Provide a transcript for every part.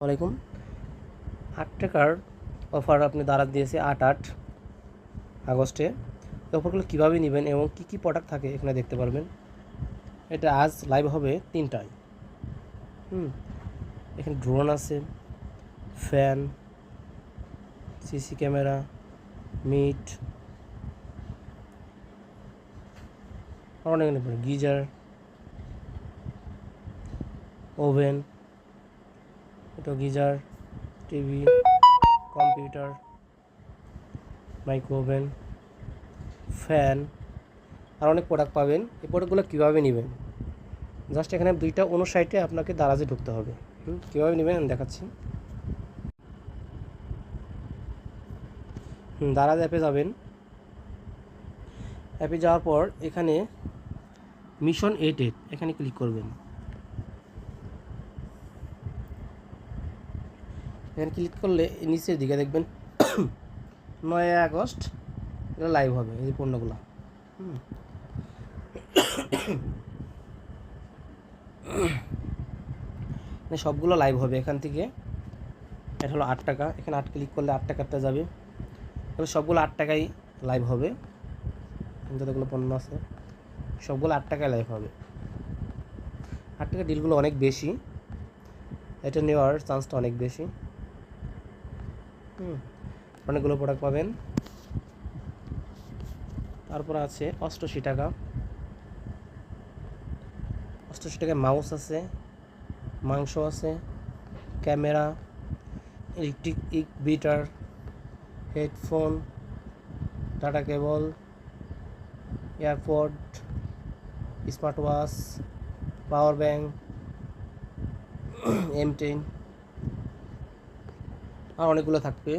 ওয়ালাইকুম। আট টাকার অফার আপনি দাঁড়া দিয়েছে আট আট আগস্টে। অফারগুলো কীভাবে নেবেন এবং কী কী প্রোডাক্ট থাকে এখানে দেখতে পারবেন। এটা আজ লাইভ হবে তিনটায়। হুম, এখানে ড্রোন আছে ফ্যান সিসি ক্যামেরা মিট অনেক গিজার, ওভেন এটা geyser, TV, computer micro oven fan, আর অনেক প্রোডাক্ট পাবেন। এই প্রোডাক্টগুলো কীভাবে নেবেন? জাস্ট এখানে দুইটা অনুসাইটে আপনাকে দারাজে ঢুকতে হবে। কীভাবে নেবেন আমি দেখাচ্ছি। দারাজ অ্যাপে যাবেন। অ্যাপে যাওয়ার পর এখানে মিশন এইট এইট এখানে ক্লিক করবেন। এখানে ক্লিক করলে নিচের দিকে দেখবেন নয় আগস্ট এটা লাইভ হবে, এই পণ্যগুলো। হুম। মানে সবগুলো লাইভ হবে এখান থেকে। এটা হলো আট টাকা, এখানে আট ক্লিক করলে আট টাকাটা যাবে। এবার সবগুলো আট টাকাই লাইভ হবে। যতগুলো পণ্য আছে। সবগুলো আট টাকায় লাইভ হবে। আট টাকা ডিলগুলো অনেক বেশি। এটা নেওয়ার চান্সটা অনেক বেশি। অনেকগুলো প্রোডাক্ট পাবেন। তারপর আছে অষ্টআশি টাকা। অষ্টআশি টাকায় মাউস আছে, মাংস আছে, camera electric egg beater headphone data cable airpod smart watch power bank M ten আর অনেকগুলো থাকবে।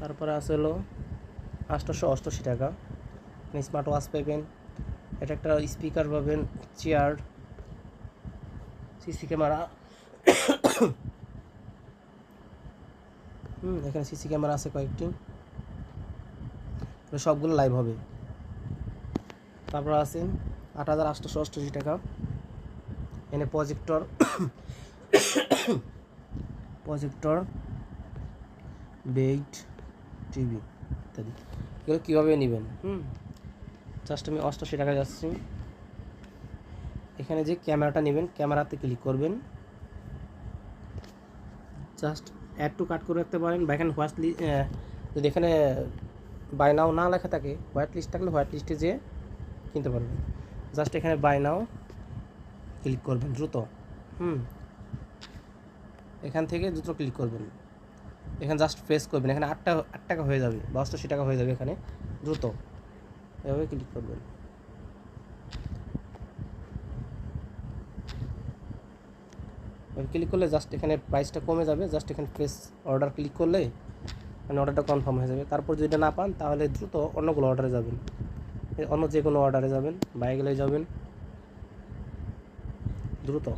তারপরে আছে হলো আটশোশো অষ্টআশি টাকা। স্মার্ট ওয়াচ পাবেন। এটা একটা স্পিকার পাবেন চেয়ার সিসি ক্যামেরা হুম, এখানে সিসি ক্যামেরা আছে কয়েকটি। সবগুলো লাইভ হবে। তারপর আছে আট হাজার আটশোশো অষ্টআশি টাকা। এখানে প্রজেক্টর প্রজেক্টর বেড টিভি ইত্যাদি। এগুলো কীভাবে নেবেন? হুম। জাস্ট আমি অষ্টাশি টাকা যাচ্ছি। এখানে যে ক্যামেরাটা নেবেন ক্যামেরাতে ক্লিক করবেন। জাস্ট অ্যাড টু কাট করে রাখতে পারেন। বা এখানে হোয়াইট লিস্ট যদি এখানে বাই নাও না লেখা থাকে হোয়াইট লিস্ট থাকলে হোয়াইট লিস্টে যেয়ে কিনতে পারবেন। জাস্ট এখানে বাই নাও ক্লিক করবেন দ্রুত। হুম। এখান থেকে দ্রুত ক্লিক করবেন। এখানে জাস্ট প্রেস করবেন। এখানে আট টাকা আট টাকা হয়ে যাবে বা অষ্টাশি টাকা হয়ে যাবে এখানে, দ্রুত। এভাবে ক্লিক করবেন। ক্লিক করলে জাস্ট এখানে প্রাইসটা কমে যাবে জাস্ট এখানে প্রেস অর্ডার ক্লিক করলে মানে অর্ডারটা কনফার্ম হয়ে যাবে। তারপর যদি না পান, তাহলে দ্রুত অন্যগুলো অর্ডারে যাবেন। অন্য যে কোনো অর্ডারে যাবেন বাইকলে যাবেন। দ্রুত।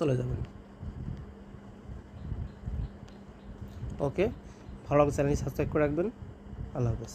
চলে যাবেন। ওকে ভালো লাগবে চ্যানেলটি সাবস্ক্রাইব করে রাখবেন। আল্লাহ হাফেজ।